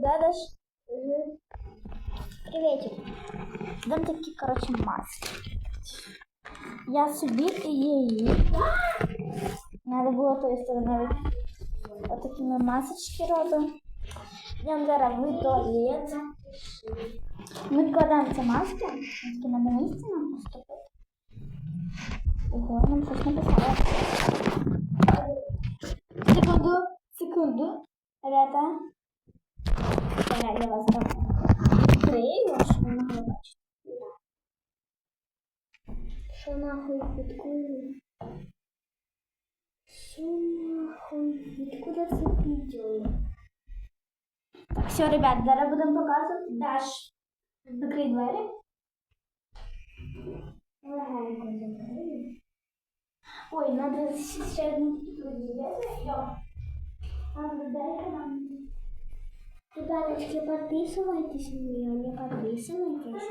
Да, Даш? Угу. Приветик. Там такі, коротше, маски. Я собі і її. Надо було тої сторони. Отакі ми масочки робимо. Йдемо зараз в туалет. Ми кладемо ці маски. Такі на місці нам поступити. Ого, нам щось написали. все, ребят, зараз будемо показувати. Даш, закрий двері. Легенько закрию. Ой, надо ще одну. Йо. Ребяточки, подписывайтесь на нее, не подписывайтесь.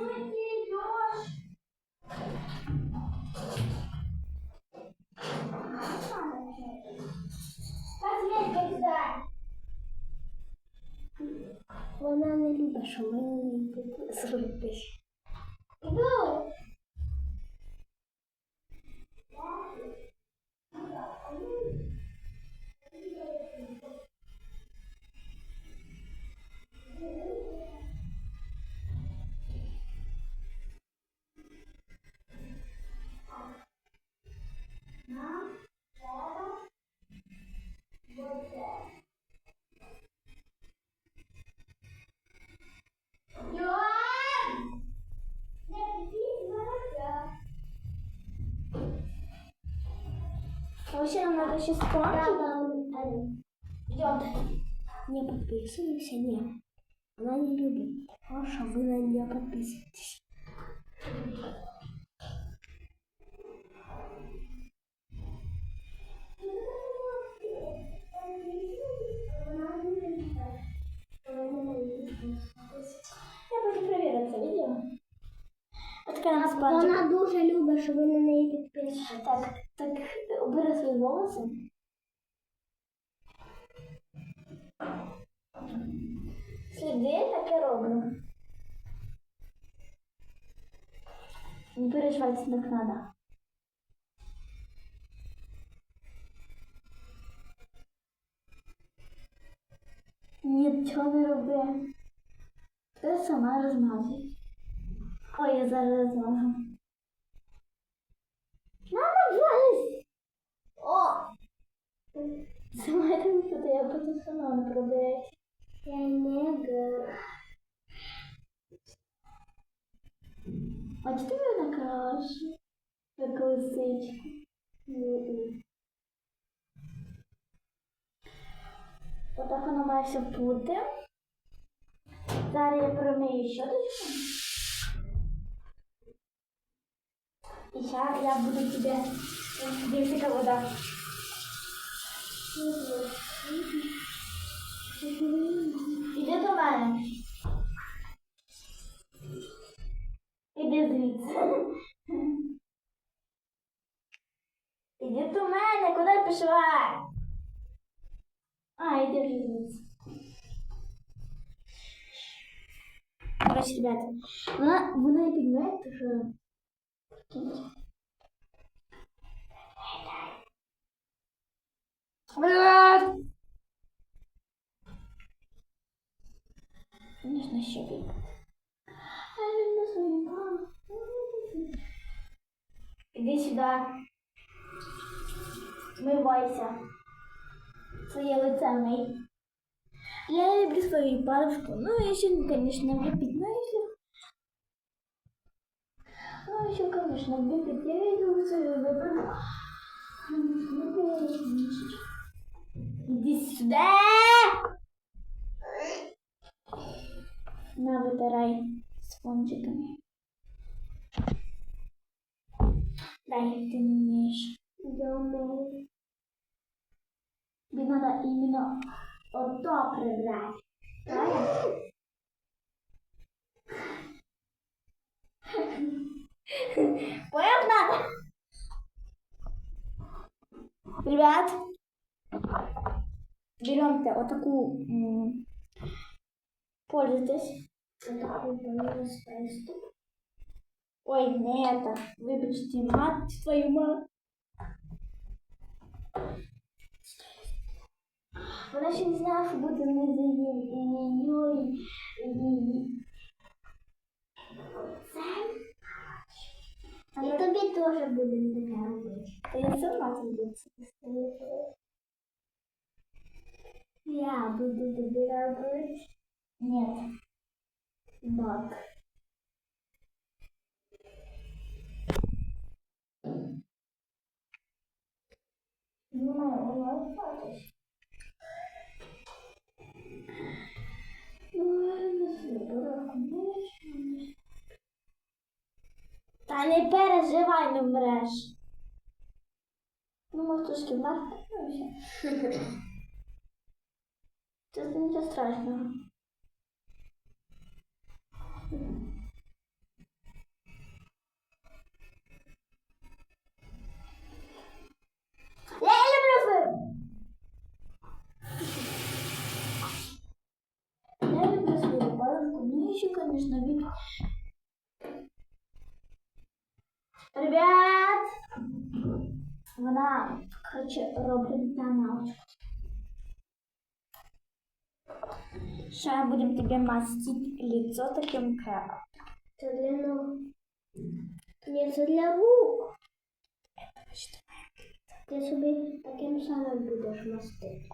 Вона не любить, що ми на неї підписуємось. Вообще нам надо сейчас кончить. Идем. Не подписывайся, не. Она не любит. Хорошо, вы на нее подписывайтесь. Я буду проверить це відео. От така нас бачить. Вона дуже любить, що ви на неї підписуєтесь. Так, так, убери свої волоси. Сліди так і роблю. Не переживайте, так надо. Нічого не роби. Ти сама розмазуй. Ой, я зараз розмажу. Там тут, я буду сама не пробувати. Я не га. А чи ти мене накрашу? Як лисичку. Отак воно має все бути. Зараз я промию щоточку. І зараз я буду тебе дивитися вода. Іди до мене. Іди звідси. Іди до мене, куди пішла? А, іди вже звідси. Короче, ребята, вона, вона не піднімає, то що... Блядь! Нужно щупить. Иди сюда. Смывайся. Своє лице мий. Я люблю свою парочку. Ну, еще, конечно, выпить, но если... Ну, еще, конечно, выпить. Я иду свою выбрать. Иди сюда! На, вытирай спонжиками. Дай, ты не умеешь. Я умею. Тебе надо именно вот то прибрать. Правильно? Понял, надо? Ребят, берем-то вот такую м, Пользуйтесь. Это выполнено с приступ. Ой, не это. Вибачте, мать твою мать. Вона ще не знала, що буде не за її. И тобі тоже будем таке робити. Та я сама тобі це я буду робити. Ні. Бак. Воно платиш. Та не переживай, не вмреш. Ну, може, трошки варто. Це нічого страшного. Я люблю свою. Я люблю свою бабушку. Ну, еще. Ребят! Вона, короче, робить тоналочку. Сейчас будем тебе мастить лицо таким кремом. Це для ног. Ні, це для рук. Ти собі таким самим будеш мастити.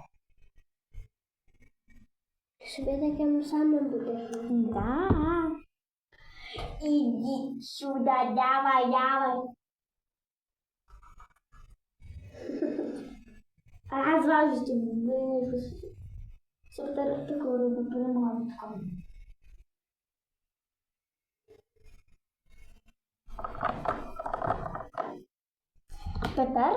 Ти собі таким самим будеш мастити. Да. Иди сюда, давай, давай. А сразу же вы супер такую рыбу приманку. Тепер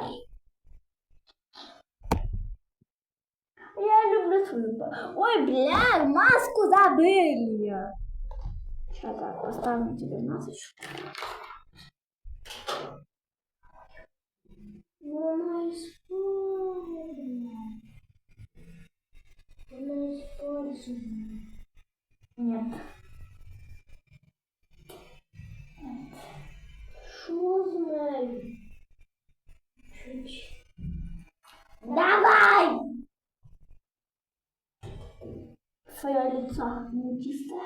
я люблю свою Ой, бля, маску забыли. Сейчас так, поставим тебе масочку. Вона Вона использує. Нет. Що з нею? Чуть. Давай! Твое лицо не чистое.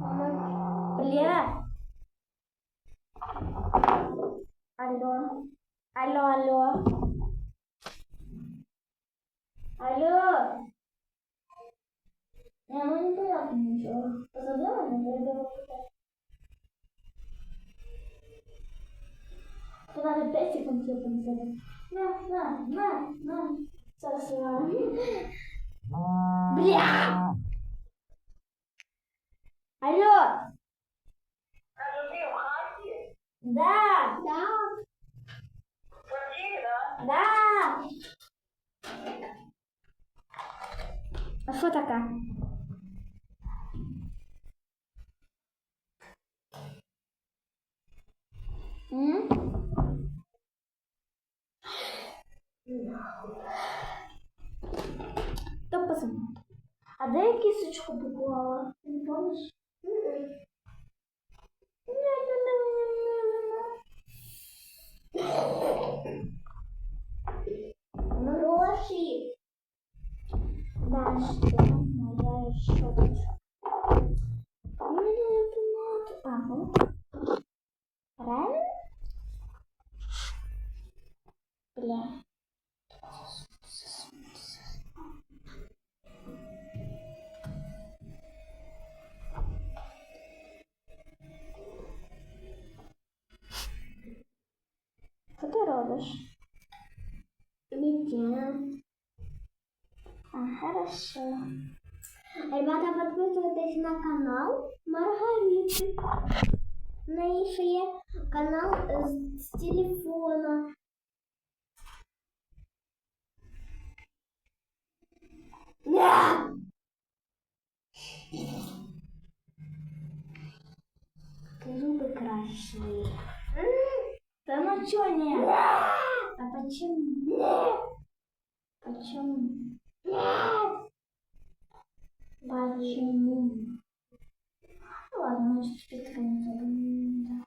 Вона Бля. Алло. Алло, алло. Алло. Я ну не понятно ничего. Позабыла, не перебила То надо 5 секунд тебе помнить. На, на, на, на. Сейчас я... Бля! Алло! Да! Да. Да! А що таке? Та пацан. А де я кісточку поклала? Ти не помниш? Гроші. Дашка, моя щоточка. Мне не помогает. Ага. Правильно? Бля. Що ти робиш? Нічого. А, хорошо. Ребята, подписывайтесь на канал Маргариты. У неї ще є канал з, з телефона. Ня! Зуби красиві. Да ну чё нет? А почему? Почему? Почему? Ну ладно, ми ж спітки не зробимо.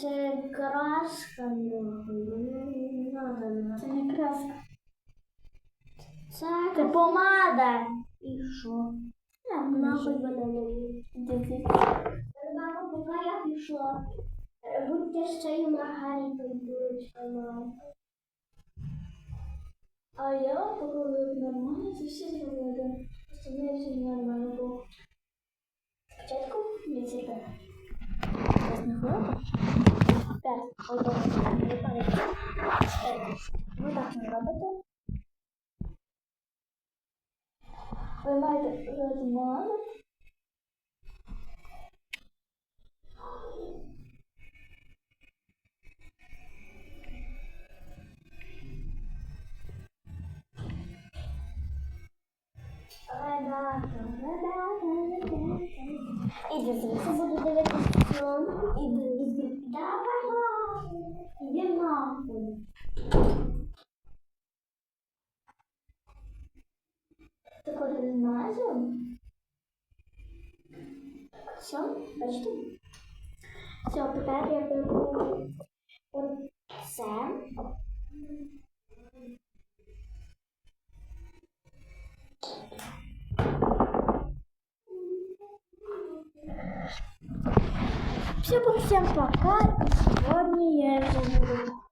Це краска нахуй. Мені не надо. Це не краска. Це помада. і що? На, Нахуй вона мені. Мама, поки я пішла. Будьте ще й Маргаритою дурочка. А я попробую нормально це все зробити. Просто не все нормально було. Спочатку не тепер. Зараз на. П'ять. Ой, добре, не пам'ятаю. П'ять. Так не робите. Ömer Radman. İdris'in kızı bu demek istiyorum. İdris'in bir daha var mı? Bir de ne yapalım? От змазу. Все, бачите? Все, тепер я беру оце. Всем всем пока. Сегодня я же буду